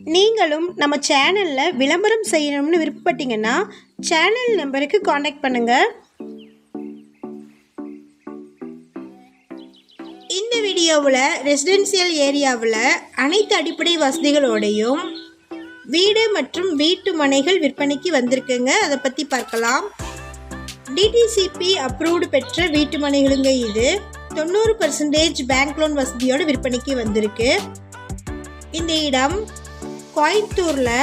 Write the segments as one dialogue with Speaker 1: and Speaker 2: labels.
Speaker 1: நீங்களும் நம்ம சேனலில் விளம்பரம் செய்யணும்னு விருப்பப்பட்டீங்கன்னா சேனல் நம்பருக்கு காண்டாக்ட் பண்ணுங்கள் இந்த வீடியோவில் ரெசிடென்சியல் ஏரியாவில் அனைத்து அடிப்படை வசதிகளோடையும் வீடு மற்றும் வீட்டு மனைகள் விற்பனைக்கு வந்திருக்குங்க. அதை பற்றி பார்க்கலாம். டிடிசிபி அப்ரூவ்டு பெற்ற வீட்டு மனைகளுங்க இது. தொண்ணூறு பர்சன்டேஜ் பேங்க் லோன் வசதியோட விற்பனைக்கு வந்திருக்கு. இந்த இடம் கோயம்புத்தூரில்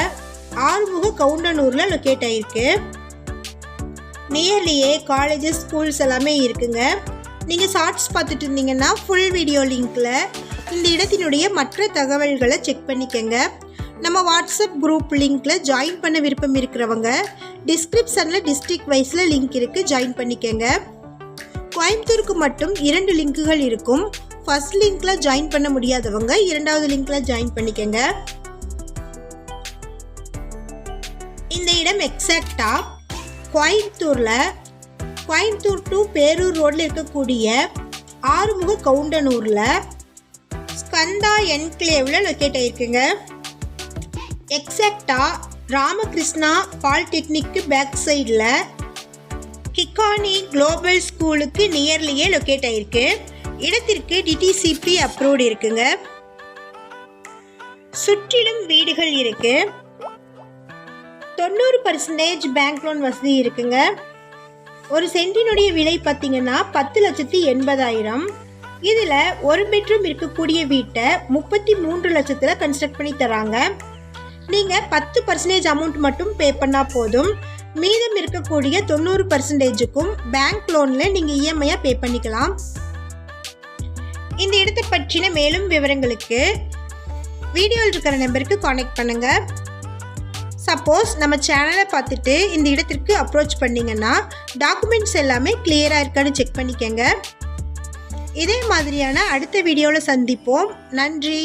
Speaker 1: ஆறுமுக கவுண்டனூரில் லொக்கேட் ஆகிருக்கு நியர்லியே காலேஜஸ் ஸ்கூல்ஸ் எல்லாமே இருக்குங்க. நீங்கள் ஷார்ட்ஸ் பார்த்துட்டு இருந்தீங்கன்னா ஃபுல் வீடியோ லிங்க்கில் இந்த இடத்தினுடைய மற்ற தகவல்களை செக் பண்ணிக்கங்க. நம்ம வாட்ஸ்அப் குரூப் லிங்க்கில் ஜாயின் பண்ண விருப்பம் இருக்கிறவங்க டிஸ்கிரிப்ஷனில் டிஸ்ட்ரிக்ட் வைஸில் லிங்க் இருக்குது ஜாயின் பண்ணிக்கங்க. கோயம்புத்தூருக்கு மட்டும் இரண்டு லிங்க்குகள் இருக்கும். ஃபர்ஸ்ட் லிங்க்கில் ஜாயின் பண்ண முடியாதவங்க இரண்டாவது லிங்க்கில் ஜாயின் பண்ணிக்கங்க. இந்த இடம் எக்ஸாக்டா கோயம்புத்தூர் டு பேரூர் ரோட்டில் இருக்கக்கூடிய ஆறுமுக கவுண்டனூரில் ஸ்கந்தா என்க்ளேவில் லொக்கேட் ஆகிருக்குங்க எக்ஸாக்டா ராமகிருஷ்ணா பாலிடெக்னிக்கு பேக் சைடில் கிக்கானி குளோபல் ஸ்கூலுக்கு நியர்லியே லொக்கேட் ஆகிருக்கு இடத்திற்கு டிடிசிபி அப்ரூவ்டு இருக்குங்க. சுற்றிலும் வீடுகள் இருக்குது தொண்ணூறு பர்சன்டேஜ் பேங்க் லோன் வசதி இருக்குங்க. ஒரு சென்டினுடைய விலை பார்த்தீங்கன்னா பத்து லட்சத்தி எண்பதாயிரம். இதில் ஒரு பெட்ரூம் இருக்கக்கூடிய வீட்டை முப்பத்தி மூன்று லட்சத்தில் கன்ஸ்ட்ரக்ட் பண்ணி தராங்க. நீங்கள் பத்து பர்சன்டேஜ் அமௌண்ட் மட்டும் பே பண்ணால் போதும். மீதம் இருக்கக்கூடிய தொண்ணூறு பர்சன்டேஜுக்கும் பேங்க் லோனில் நீங்கள் இஎம்ஐயாக பே பண்ணிக்கலாம். இந்த இடத்தை பற்றின மேலும் விவரங்களுக்கு வீடியோவில் இருக்கிற நம்பருக்கு காண்டாக்ட் பண்ணுங்கள் சப்போஸ் நம்ம சேனலை பார்த்துட்டு இந்த இடத்திற்கு அப்ரோச் பண்ணீங்கன்னா டாக்குமெண்ட்ஸ் எல்லாமே கிளியராக இருக்கான்னு செக் பண்ணிக்கங்க. இதே மாதிரியான அடுத்த வீடியோவில் சந்திப்போம். நன்றி.